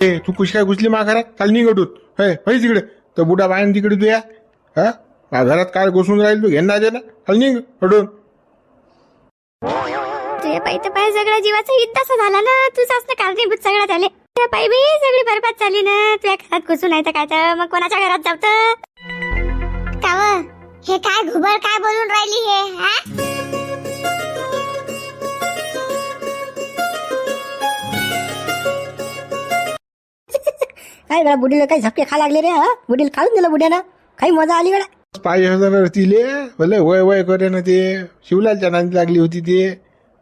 ए तू कुशी काय घुसली मा घरात चाल निघटूत हे होय तिकडे तर बुडा बायन तिकडे तू या. हा? मा घरात काय घुसून राहील तू. घेणार दे ना चाल निघ तुझ्या पायी तर पाय सगळ्या जीवाचा युद्ध असा झाला ना. तुझं असं कारणीभूत सगळ्यात झाले. तुझ्या पायी बी सगळी बरबाद झाली ना. तुझ्या घरात घुसून आहे तर काय तर मग कोणाच्या घरात जावत काव हे काय घुबड काय बोलून राहिली हे हा? काय गळा बुडीला काही झपके खा लागले रे हा? बुडील खाऊन दिलं बुड्यानं काही मजा आली गळा पाय हजार तिले भले वय वय करे ना ते. शिवलालच्या नांदी लागली होती ते.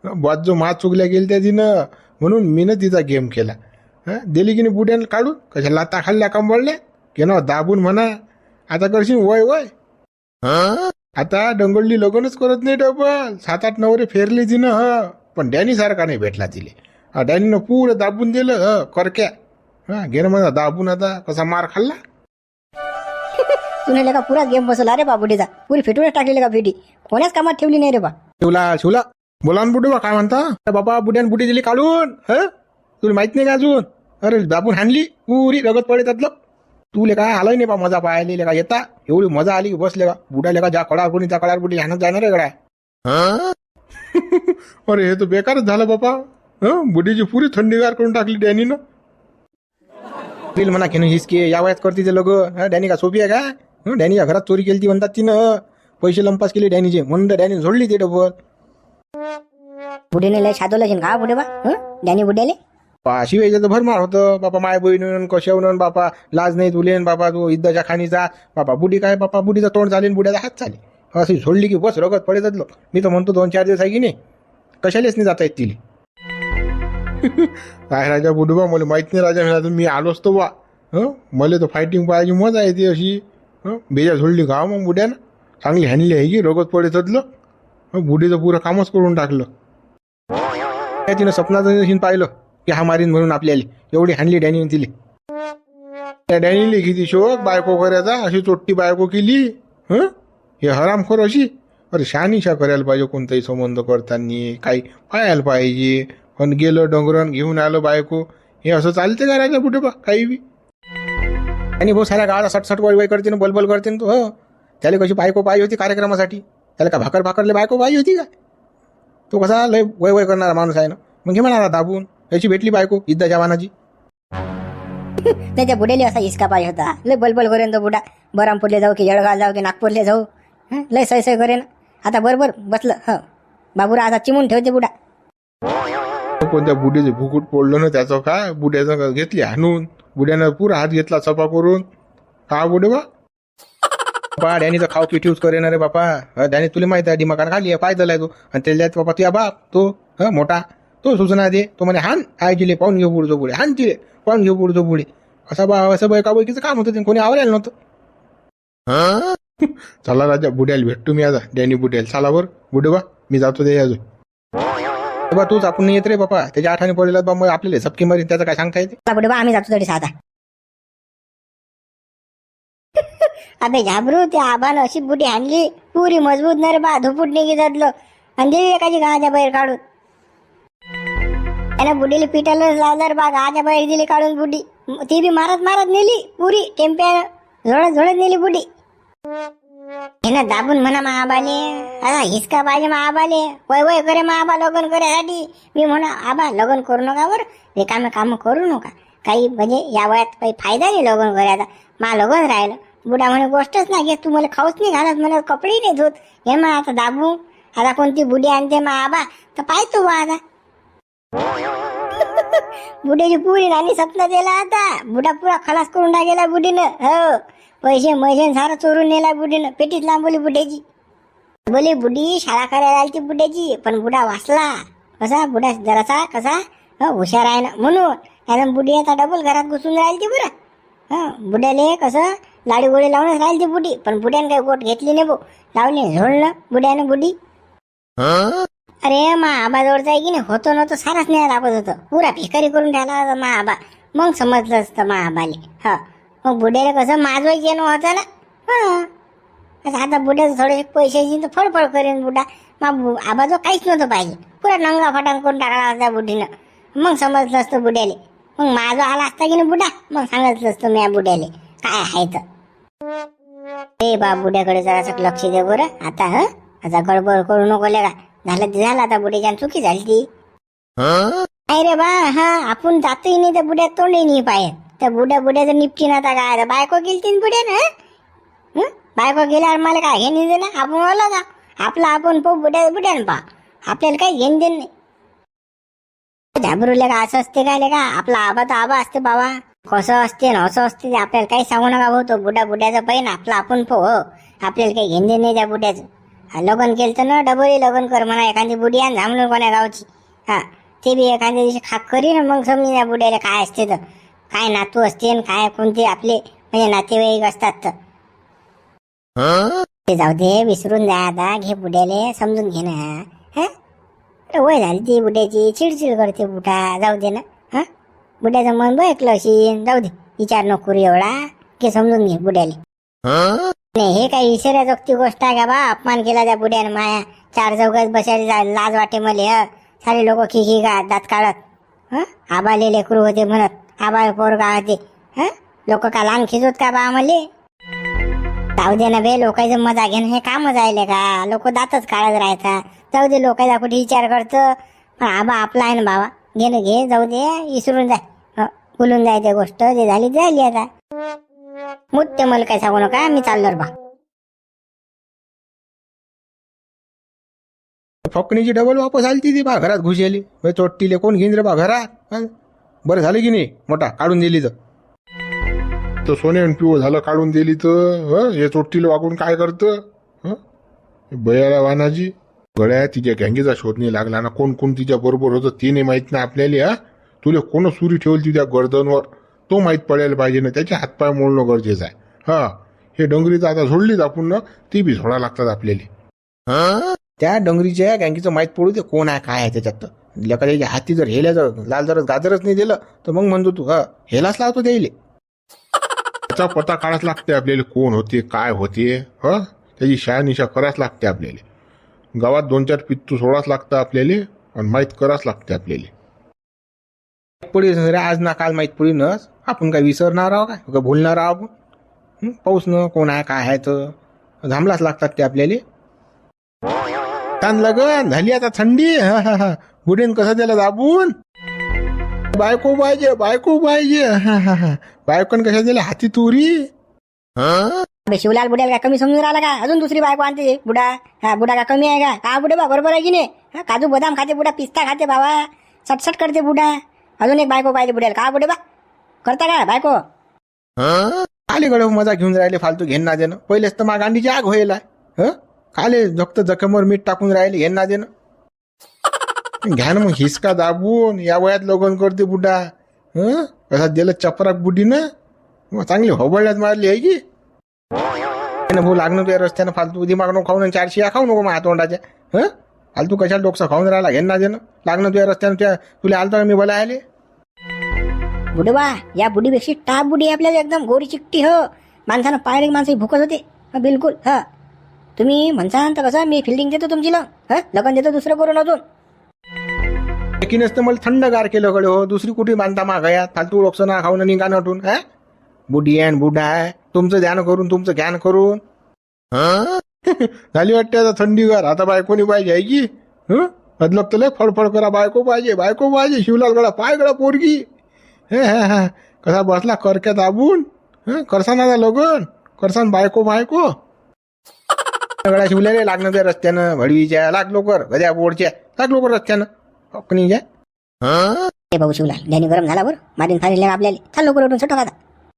बाजू जो मात चुकल्या गेली त्या तिनं म्हणून मीनं तिचा गेम केला. हा? दिली की नाही बुड्यानं काढून? कशा लाता खाल्ल्या कंबळल्या? के ना दाबून म्हणा. आता करशील वय वय? आता डंगोळली लगनच करत नाही डबल. सात आठ नवरे फेरले तिनं ह. पण डॅनी सारखा नाही भेटला तिले. डॅनीनं पुरं दाबून दिलं ह करक्या. हा गेलं म्हणा दाबून आता कसा मार खाल्ला? तुने का पुरा गेम बसवला रे बा बुडीचा पुरी फिटूनच टाकलेली का फिटी कोण्याच कामात ठेवली नाही रे बा. शिवला शिवला. बोला ना बुडे बा काय म्हणता? अरे बाबा बुड्यान बुडी दिली काढून ह? तुला माहीत नाही का अजून? अरे दाबून हाणली पुरी रगत पडे त्यातलं तुले काय आलाय नाही बा मजा पाहायला का? येता एवढी मजा आली की बसले का? बुडाले का ज्या कडार कोणी त्या कडार बुडी हाणत जाणार आहे गड्या. अरे हे तर बेकारच झालं बापा. हं? बुडीची पुरी थंडीगार करून टाकली डॅनीनं. म्हणा की हिसके या वयात करते ते लोक. डॅनी का सोपी आहे का? हं, डॅनीच्या घरात चोरी केली ती म्हणतात तिनं. पैसे लंपास केले डॅनीचे. म्हणून डॅनी झोडली ते डबल. बुडीने लय शादवलं का बुडे बा? डॅनी बुड्याले अशी वेळेचं तर भरमार होतं. बापा माय बहीण कशावून बापा लाज नाही तुलेन बापा तू इद्दाच्या खाणीचा. बापा बुडी काय बापा बुडीचं तोंड झाले बुड्याचा हात झाले. अशी सोडली की बस रगत पडे जातलो मी तर म्हणतो दोन चार दिवस आहे की नाही? कशालेच नाही जाता येत तिले. काय राजा बुडूबा मला माहीत नाही राजा म्हणा मी आलो असतो बा. हं? मला तर फायटिंग पाहायची मजा येते अशी. हं? बेजा सोडली गाव मग बुड्यानं. चांगली हॅनली आहे की रोगत पडे तदलं बुडीचं पुरं कामच करून टाकलं. तिनं स्वप्नाचं पाहिलं? की हा मारीन म्हणून आपल्याला. एवढी हॅनली डॅनीने दिली त्या डॅनीने किती शोक बायको करायचा अशी चोट्टी बायको केली. हं? हे हरामखोर अशी. अरे शानिशा करायला पाहिजे कोणताही संबंध करताना. काही पाहायला पाहिजे. पण गेलो डोंगरण घेऊन आलो बायको. हे असं चालते का राजा कुठे बा काही बी? आणि भाऊ साऱ्या गावाला सटसट वय वय करते ना बलबल करते ना तो हो. त्याला कशी बायको पाहिजे होती कार्यक्रमासाठी? त्याला का भाकर भाकरले बायको पाहिजे होती का? तो कसा लय वय वय करणारा माणूस आहे ना? मग घे म्हणा दाबून. याची भेटली बायको इद्दा जवानाची त्याच्या बुड्याले असा हिसका पाहिजे होता. लय बलबल करेन तो बुडा. बरामपूरले जाऊ की जळगाव जाऊ की नागपूरले जाऊ. हं? लय सय सय करेन. आता बरोबर बसलं हो. बाबूरा आता चिमून ठेवते बुडा. कोणत्या बुड्याचे भुकूट पडलं ना त्याचं काय? बुड्याचं घेतली हाणून. बुड्यानं पुरा हात घेतला सफा करून. का बुडे बा? बा डॅनीचा खाऊ पीठ यूज करेन रे बापा. डॅनी तुला माहिती आहे डिमाकान खाली आहे पाय झालाय तो. आणि त्याच्यात बापा तुझ्या बाप तो ह मोठा. तो सूचना दे. तो म्हणे हान आय जिले पाहून घेऊ पुढचो पुढे हान तिले पाहून घेऊ पुढचो पुढे असा बा असं बायका बैकीचं काम होतं ते? कोणी आवडायला नव्हतं. चला राजा बुड्याला भेटतो मी आता. डॅनी बुड्याला चला बर. बुडे बा मी जातो ते अजून. बाबा तूच आपण नाही येत रे बाबा. त्याच्या आठाने पडलेला बा मग आपल्याला झपकी मारीन त्याचं काय सांगता येते चला बुडे बा आम्ही जातो तरी साधा. अबे घाबरू त्या आबानं अशी बुटी आणली पुरी मजबूत नाही रे बा धुपूट निघी जातलं. आणि दिली एकाची गावाच्या बाहेर काढून. त्यानं बुडीला पिटायला लावलं रे बा गावाच्या बाहेर दिली काढून बुडी ती बी मारत मारत नेली पुरी टेम्प्यानं. झोडत झोडत नेली बुडी हिनं दाबून म्हणा महाबाले आता हिसका पाहिजे महाबाले वय वय करे मा आबा लग्न करायसाठी मी म्हणा आबा लग्न करू नका वर रिकामे काम करू नका काही म्हणजे या वयात काही फायदा नाही लग्न करायचा मा लग्न राहिलं बुडा म्हणे गोष्टच नाही घेत तू मला खाऊच नाही घालत मला कपडे नाही धुत हे मग आता दाबू आता कोणती बुडी आणते मा आबा तर पाहतो बा आता बुड्याची पुरी नानी सपना दिला आता बुडा पुरा खलास करून टाकेला बुडीनं हो पैसे मैसे सारं चोरून नेला बुडीनं. पेटीत लांबवली बुड्याची. बोली बुडी शाळा करायला आली ती बुड्याची पण बुडा वाचला. कसा? बुडा जरासा कसा? हो हुशार आहे ना. म्हणून त्यानं बुडी आता डबल घरात घुसून राहिली ती बरं. हं बुड्याले कसं? लाडी गोळी लावूनच राहिली ती बुडी पण बुड्यानं काही गोट घेतली नाही भाऊ लावली झोडलं बुड्यानं बुडी. अरे मा आबा जवळचा आहे की नाही? होतो नव्हतं साराच नाही लागत होतं. पुरा भिकारी करून ठेवला होता मा आबा. मग समजलं असतं मा आबाले. हा. मग बुड्याला कसं माझवायचं येणं होतं ना हा. आता बुड्याचं थोडेसे पैशाची तर फडफड करेन बुडा. मा बु आबाजो काहीच नव्हतं पाहिजे. पुरा नंगा फटांग करून टाकला होता बुढीनं मग समजलं असतं बुड्याले. मग माझा आला असता की नाही बुडा? मग सांगितलं असतं मी या बुड्याले. काय आहे तर? ए बा बुड्याकडे जरासं लक्ष दे बरं. आता ह? आता गडबड करू नको का झालं ते झालं आता बुड्याच्या चुकी झाली ती. नाही रे बा हा आपण जातही नाही त्या बुड्यात तोंडही नाही पाहिजे त्या बुड्या बुड्याचं निपटीन आता काय आता? बायको गेलतीन बुड्या ना बायको गेल्यावर मला काय घेणे दे ना? आपण ओला का? आपला आपण पाहू बुड्या बुड्यानं पा आपल्याला काही घेण देण नाही. घाबरवले का? असं असते काय का आपला आबा तर आबा असते बाबा. कसं असते ना असं असते आपल्याला काही सांगू नका भाऊ. तो बुड्या बुड्याचा पहिन आपला आपण पो हो. आपल्याला काही घेणं नाही त्या बुड्याचं. लगन केलं तर ना डबल लगन कर म्हणा. एखादी बुडी आण झामलं कोण्या गावची. हा ते बी एखाद्या दिवशी खाक करी ना मग समजून त्या बुड्याला काय असते तर. काय नातू असते आणि काय कोणते आपले म्हणजे नातेवाईक असतात. तर ते जाऊ दे विसरून द्या आता घे बुड्याले समजून घे ना. हा? वय झाली ती बुड्याची चिडचिड करते बुटा. जाऊ दे ना. हा? बुड्याचं मन बघलं अशी जाऊ दे विचार नको एवढा. घे समजून घे बुड्याले. नाही हे काही विसरायची गोष्ट आहे का बा? अपमान केला त्या बुड्यानं माया. चार चौकात बसायला जा- लाज वाटे मले ह? सारे लोक खी खी का दात काढत. हं? आबाले लेकरू होते म्हणत. आबा पोरगा होते लोक का लहान खिजवत का बा आम्हाला? जाऊ दे ना बे लोकांचं मजा घेणं हे काम जायले का? लोक दातच काढत राहायचा जाऊ दे लोकांचा कुठे विचार करतं. पण आबा आपला आहे ना बाबा. घेणं घे जाऊ दे विसरून जाय बोलून जाय ते गोष्ट. जे झाली ते झाली आता. मुद्दे मला काय सांगू नका मी चाललो बा. फकणीची डबल वापस आली ती बा घरात घुसेली. चोट्टीले कोण घेईन रे बा घरात? बरं झालं की नाही? मोठा काढून दिली तर. तर सोने आणि पिवळ झालं काढून दिली तर हं? हे चोट्टीला वागून काय करतं? हं? हे बयाला वानाजी. गळ्या तिच्या गँगेचा शोध नाही लागला ना कोण कोण तिच्या बरोबर होतं ते नाही माहीत ना आपल्याला हा? तुला कोण सुरी ठेवली त्या गर्दनवर? तो माहीत पडायला पाहिजे ना त्याचे हातपाय मोडणं गरजेचं आहे. हा? हे डोंगरीचं आता सोडलीच आपण ना ती बी सोडा लागतात आपल्याला. त्या डोंगरीच्या गँगीचं माहीत पडू दे कोण आहे काय आहे त्याच्यात लेकराच्या हाती जर हेल्या जर लाल जरच गाजरच नाही दिलं तर मग म्हणतो तू हा हेलाच लावतो द्यायले त्याचा पत्ता काढाच लागते आपल्याला कोण होते काय होते ह? त्याची शहानिशा कराच लागते आपल्याला. गावात दोन चार पित्तू सोडाच लागतं आपल्याला आणि माहीत कराच लागते आपल्याला. पडी रे आज ना काल माहीत पडी नस आपण काय विसरणार आहो काय? का भुलणार आहो आपण? पाऊस न कोण आहे काय आहे तर थांबलाच लागतात ते आपल्याला. ताण लगन झाली आता थंडी. हा हा हा बुडीन कसं त्याला दाबून? बायको पाहिजे बायको पाहिजे. हा हा हा. बायकोन कशा दिल्या हाती तुरी? शिवलाल बुड्याला काय कमी समजून राहिला का? अजून दुसरी बायको आणते. बुडा हा बुडा का कमी आहे का? का बुडे बा बरोबर आहे की नाही? हा, काजू बदाम खाते बुडा पिस्ता खाते बाबा सटसट करते बुडा. अजून एक बायको पाहिजे बुड्याला. का बुडे बा? करता का बायको? अलीकडे मजा घेऊन राहिले फालतू घेण ना देणं. पहिलेच तर मा गांडीची आग होईल ह? खाले जक्त जखमवर मीठ टाकून राहिले घेण ना देणं. घ्या ना मग हिसका दाबून या वयात लोगन करते बुड्डा हं? कसा दिलं चपराक बुड्डी ना मग चांगली होबळण्यात मारली आहे की? ना भाऊ लागणं तुझ्या रस्त्यानं फालतू दिमाग नको खाऊन चार या खाऊ नको माझ्या तोंडाच्या हं? फालतू कशाला डोकसा खाऊन राहिला घेण ना देणं? लागणं तुझ्या रस्त्यानं तुझ्या तुला आलतो मी बोला आले? बुडवा बा या बुडीपेक्षा टाप बुडी आहे आपल्याला एकदम गोरी चिकटी हो. माणसानं पाहिलं माणसं भूकत होते. हा, बिलकुल हा. तुम्ही म्हणसान तर कसं मी फिल्डिंग देतो तुमची लग. हा? लगन देतो दुसरं करून अजून. एकीनेच तर मला थंडगार केलं कडे हो दुसरी कुठे बांधता मागायात फालतू लोकसना खाऊन निघा नटून हा बुडी आहे न बुडा आहे. तुमचं ध्यान करून तुमचं ज्ञान करून. झाली वाटते आता थंडीगार आता बायकोनी पाहिजे आहे की? हं? अदलक तर लय फडफड करा. बायको पाहिजे बायको पाहिजे. शिवलाल गडा पाय गडा पोरगी. हे कसा बसला करक्यात दाबून? हं? करसान आता लगन. करसान बायको बायको. गडा शिवलेले लागणं त्या रस्त्यानं. भडवीच्या. लाग लोकर. गद्या बोडच्या लाग लोकर रस्त्यानं. हे भाऊ शिवलाल ध्यानी गरम झाला बरं मारीन फारीन आपल्याला. चाल लवकर उठून सटक आता.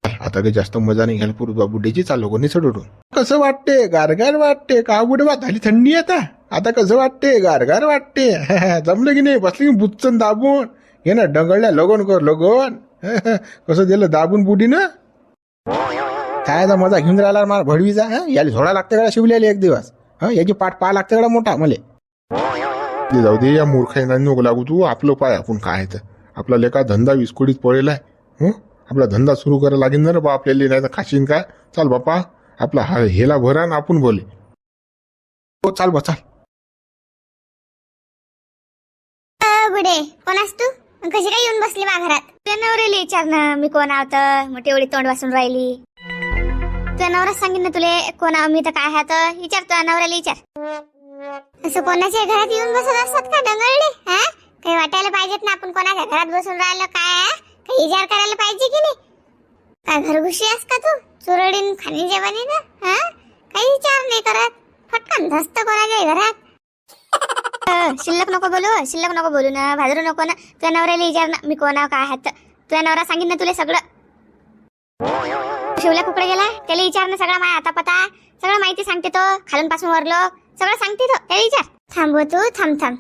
आता काही जास्त मजा नाही घ्यायला पूर्व बुड्याची चाललो कोणी चढवून कसं वाटते? गारगार वाटते. का बुडे बा झाली थंडी आता. आता कसं वाटते? गारगार वाटते. जमलं की नाही? बसली की बुच्चन दाबून. हे ना डंगळल्या लगन कर लगन. कसं दिलं दाबून बुडी ना खायचा मजा घेऊन राहिला मला भडवीचा हा? याला झोडा लागते का शिवलेले एक दिवस? हा? याची पाठ पाहा लागते का मोठा मले? ते जाऊ दे या मूर्खाईना नको लागू तू आपलं पाय आपण काय तर. आपला लेखा धंदा विस्कुडीत पडेल आहे हं? आपला धंदा सुरू करायला लागेल ना रे बा आपल्याला नाही तर खाशीन काय चाल बापा आपला हा हेला भरा ना आपण बोले. हो चाल बा चाल. गुडे कोणास तू? मग कशी काय येऊन बसली मा घरात तुझ्या नवऱ्याला विचार ना मी कोण आहोत मग तेवढी तोंड वासून राहिली. तुझ्या नवराच सांगेन ना तुले कोण आहो मी तर काय आहात विचार तुझ्या नवऱ्याला विचार. असं कोणाच्या घरात येऊन बसत असतात का दंगळले हा? काही वाटायला पाहिजेत ना आपण कोणाच्या घरात बसून राहिलो काय काही विचार करायला पाहिजे की नाही? काय घरघुशी आहेस का तू? चुरडीन खाणी जेवणी ना हा? काही विचार नाही करत. फटकन धस्त कोणाच्या घरात? शिल्लक नको बोलू शिल्लक नको बोलू ना भाजरू नको ना. तुझ्या नवऱ्याला विचार ना मी कोणा काय आहात तुझ्या नवरा सांगितलं ना तुला सगळं? शिवला कुकडे गेला त्याला विचार ना सगळा माया आता पता सगळं माहिती सांगते तो खालून पासून वरलो. सगळं सांगते तो. त्याला विचार. थांबव तू थांब थांब.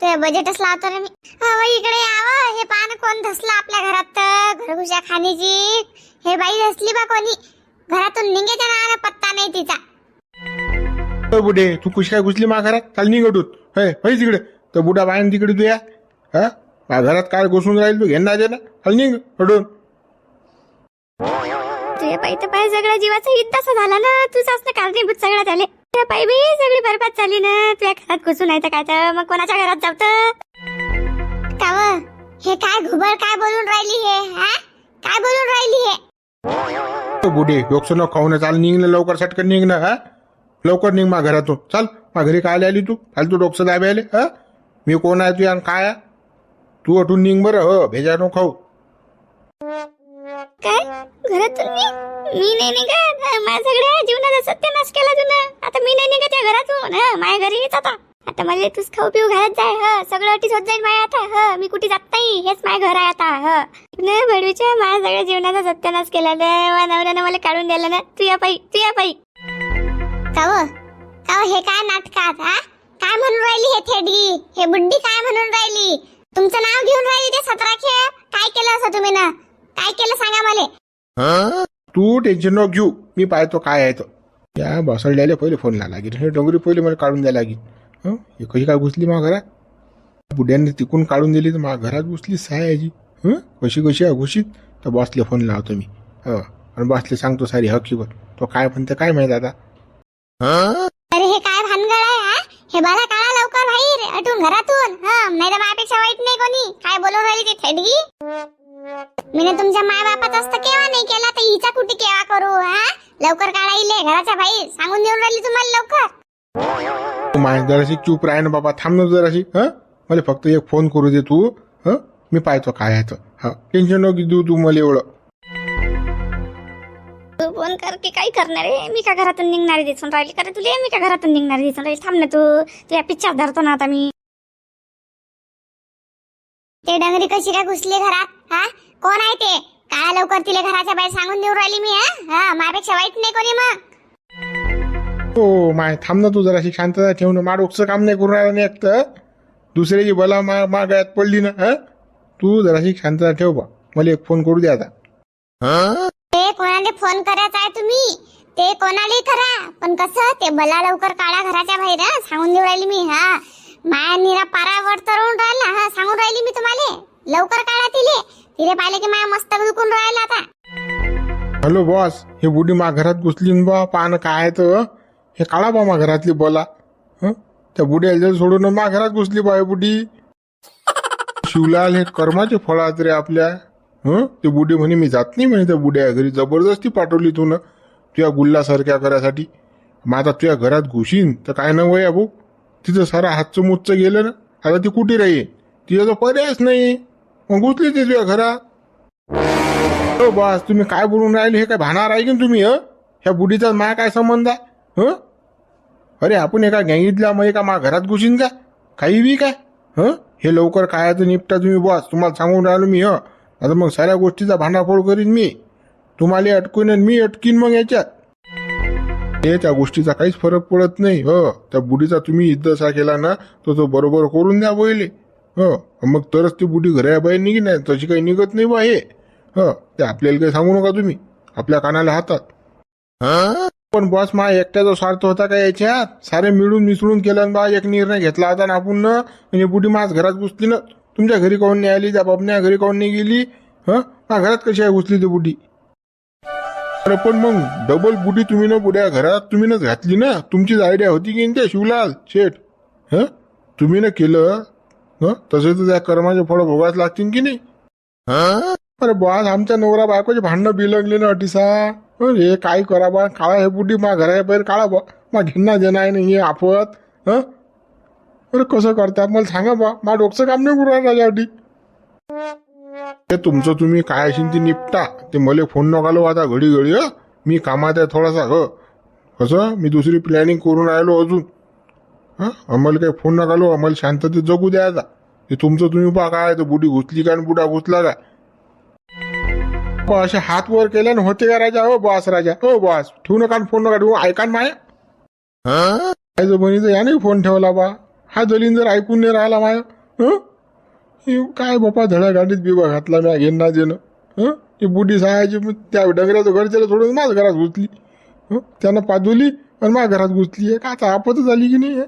ते बजेटच लावतो रे मी. अहो, इकडे यावं हे पान कोण धसलं आपल्या घरात तर? घरगुशा खाणीची. हे बाई धसली बा कोणी. घरातून निघेच्या नावानं पत्ता नाही तिचा. बुडे तू कुशी काय घुसली मा घरात? चाल निघटूत होय होय तिकडे. तर बुडा बायन तिकडे तू या. हा? मा घरात काय घुसून राहील तू. घेणार ना चाल निघ हडून तुझ्या पायी तर पाय सगळ्या जीवाचा युद्ध झाला ना. तुझं असं कारणीभूत सगळ्यात झाले तुझ्या पायी बी सगळी बरबाद झाली ना. तुझ्या घरात घुसून आहे तर काय तर? मग कोणाच्या घरात जावत काव हे काय घुबड काय बोलून राहिली हे हा? काय बोलून राहिली हे? बुडे डोकसं न खाऊन चाल निघ ना लवकर सटकन निघ ना हा? लवकर निघ मा घरातून. चाल मा घरी काय आली तू? फालतू डोकसं दाबायले हा? मी कोण आहे तू आणि काय? तू अटून निघ बरं हो भेजा नो खाऊ. काय? घरातून मी? मी नाही निघत. हं, माझ्या सगळ्या जीवनाचा सत्यानाश केला तुला आता मी नाही निघत या घरातून हं, माझ्या घरी येत आता. आता मला तूच खाऊ पिऊ घालत जाय ह. सगळं अटीच होत जाईल माझ्या आता ह. मी कुठे जात नाही हेच माझं घर आहे आता ह. न बडवीच्या माझ्या सगळ्या जीवनाचा सत्यानाश केला. ना माझ्या नवऱ्यानं मला काढून दिलं ना. तू या पायी तू या पायी काव काव हे? काय नाटकात हा? काय म्हणून राहिली हे थेडगी? हे बुड्डी काय म्हणून राहिली? तुमचं नाव घेऊन राहिली ते सतराखे काय केलं असं तुम्ही ना? काय केलं सांगा मला? तू टेन्शन नको घेऊ. मी पाहतो काय आहे तर या बसळल्याला पहिले फोन लावा लागेल. हे डोंगरी पहिले मला काढून द्यायला लागेल. हं? हे कशी काय घुसली मा घरात? बुड्याने तिकून काढून दिली तर मा घरात घुसली सायाजी. हं? कशी कशी आहे घुशीत तर बसले फोन लावतो मी. हं. आणि बसले सांगतो सारी हकीवर तो काय म्हणते काय माहीत आता? अरे हे काय भानगड आहे हा? हे बाला काढा लवकर बाहेर अटून घरातून. हा नाही तर माझ्यापेक्षा वाईट नाही कोणी. काय बोलून राहिली ते थेडगी? मी तुमच्या माय बापात असतं केव्हा नाही केला? तर हिचा कुठे केव्हा करू हा? लवकर काढायले घराच्या बाहेर. सांगून देऊन राहिली तुम्हाला लवकर. तू माझ्या जराशी चूप राह ना बाबा. थांब ना जराशी हं? मला फक्त एक फोन करू दे तू हं? मी पाहतो काय आहे तर. हा. टेन्शन नको देऊ तू मला एवढं. तू फोन कर की काय करणार आहे? मी का घरातून निघणारी दिसून राहिली कारण तुला? मी का घरातून निघणारी दिसून राहिली? थांब ना तू. तू या पिक्चर धरतो ना आता मी. ते डंगरी कशी काय घुसली घरात? हा? कोण आहे ते? काय लवकर तिला घराच्या बाहेर सांगून देऊन राहिली मी हा? हा माझ्यापेक्षा वाईट नाही कोणी मग. हो माय थांब ना तू जराशी शांतता ठेव ना. माडोकचं काम नाही करून राहिलं नाही एक तर दुसऱ्याची बला मा मा गळ्यात पडली ना हं? तू जराशी शांतता ठेव बा. मला एक फोन करू दे आता. ते कोणाला फोन करायचा आहे तुम्ही? ते कोणालाही करा? पण कसं ते बला लवकर काढा घराच्या बाहेर हं? सांगून देऊ राहिली मी हा? माया निरा पारावर तरुण राहिला हा सांगून राहिली मी तुम्हाला. लवकर काढा तिले. तिले पाहिले की माया मस्त दुखून राहिला आता. हॅलो बॉस हे बुडी मा घरात घुसली न बा पान काय आहे तर हे? काढा बा मा घरातली बोला. हं? त्या बुड्याला सोडून मा घरात घुसली बा हे बुडी. शिवलाल हे कर्माचे फळ आहेत रे आपल्या. हं? ते बुडी म्हणे मी जात नाही म्हणे त्या बुड्या. घरी जबरदस्ती पाठवली तू ना तुझ्या गुल्लासारख्या करायसाठी मग आता तुझ्या घरात घुशीन तर काय न या भाऊ तिचं सारा हातचं मुच्चं गेलं ना आता ती कुठे राहील? तिचा पर्यायच नाही. मग घुसली ती तुझ्या घरात हो बस तुम्ही काय बोलून राहिले हे काय भाणार आहे की तुम्ही ह? ह्या बुढीचा माया काय संबंध आहे हं? अरे आपण एका गँगीतल्या मग एका मा घरात घुसीन का? काही बी काय हं? हे लवकर काय तर निपटा तुम्ही बॉस तुम्हाला सांगून राहिलो मी ह? आता मग साऱ्या गोष्टीचा भांडाफोड करीन मी. तुम्हाला अटकून आणि मी अटकीन मग याच्यात. हे त्या गोष्टीचा काहीच फरक पडत नाही हो. त्या बुढीचा तुम्ही इद्दसा केला ना तर तो बरोबर करून द्या पहिले हो. मग तरच ती बुढी घराबाहेर निघी नाही तशी काही निघत नाही बा हे ह. ते आपल्याला काही सांगू नका तुम्ही आपल्या कानाला हातात. पण बॉस मा एकट्याचा स्वार्थ होता का याच्यात? सारे मिळून मिसळून केलं बा एक निर्णय घेतला होता ना आपण म्हणजे बुढी माझ घरात घुसली ना तुमच्या घरी काऊन नाही आली त्या बाबण्या घरी काहून नाही गेली हं. घरात कशी आहे घुसली ती बुढी? अरे पण मग डबल बुटी तुम्ही ना बुड्या घरात तुम्ही ना घातली ना? तुमचीच आयडिया होती की न त्या शिवलाल शेठ. हं? तुम्ही ना केलं हं? तसे तर त्या कर्माचे फळं भोगाच लागतील की नाही? हा? अरे बॉस आमच्या नवरा बायकोचे भांडणं बिलगले ना अटीसा. हे काय करा बा? काळा हे बुटी मा घराच्या बाहेर काळा बा. मा घेणं देणं आहे नाही हे आफत. हं? अरे कसं करता मला सांगा बा. मा डोकचं काम नाही करू अटी ते तुमचं तुम्ही काय असेल ते निपटा. ते मला फोन नका लो आता घडी घडी हं? मी कामात आहे थोडासा ह? कसं? मी दुसरी प्लॅनिंग करून राहिलो अजून. हां? आम्हाला काही फोन नका लो आम्हाला शांततेत जगू द्या आता. ते तुमचं तुम्ही पहा काय तर बुडी घुसली काय आणि बुडा घुसला काय पहा, असे हात वर केले ना होते का राजा? हो बॉस राजा. हो बॉस. ठेवू नका फोन नका ठेवू ऐका ना माया. जो बनीचं याने फोन ठेवला बा. हा दलीन जर ऐकून नाही राहिला माया. हं हे? काय बापा धडा गाडीत बिबा घातला मी घेणं ना देणं. हं? ती बुडी सहायची मग त्या डंगऱ्याचं घर त्याला सोडून माझ्या घरात घुसली. हं? त्यानं पादुली आणि माझ्या घरात घुसली. आहे का आता आपत झाली की नाही हे?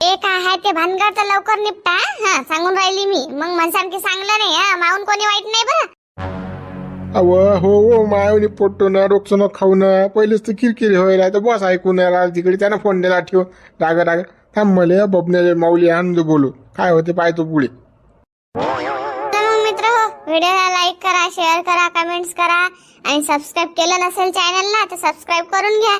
ए काय आहे ते भानगड तर लवकर निपटा हा? सांगून राहिली मी. मग की सांगलं नाही हा? माऊन कोणी वाईट नाही बरं. अव हो हो मायावनी पोटतो ना रोगचं न खाऊ ना. पहिलेच तर किरकिरी व्हायला तर बस ऐकून राहिला तिकडे त्यानं फोन दिला ठेव राग राग थांब मले बबण्याचे माऊली आणून दे बोलू. काय होते पाहतो पुढे. तर मग मित्र हो, व्हिडिओला लाईक करा शेअर करा कमेंट्स करा. आणि सबस्क्राईब केलं नसेल चॅनलला तर सबस्क्राईब करून घ्या.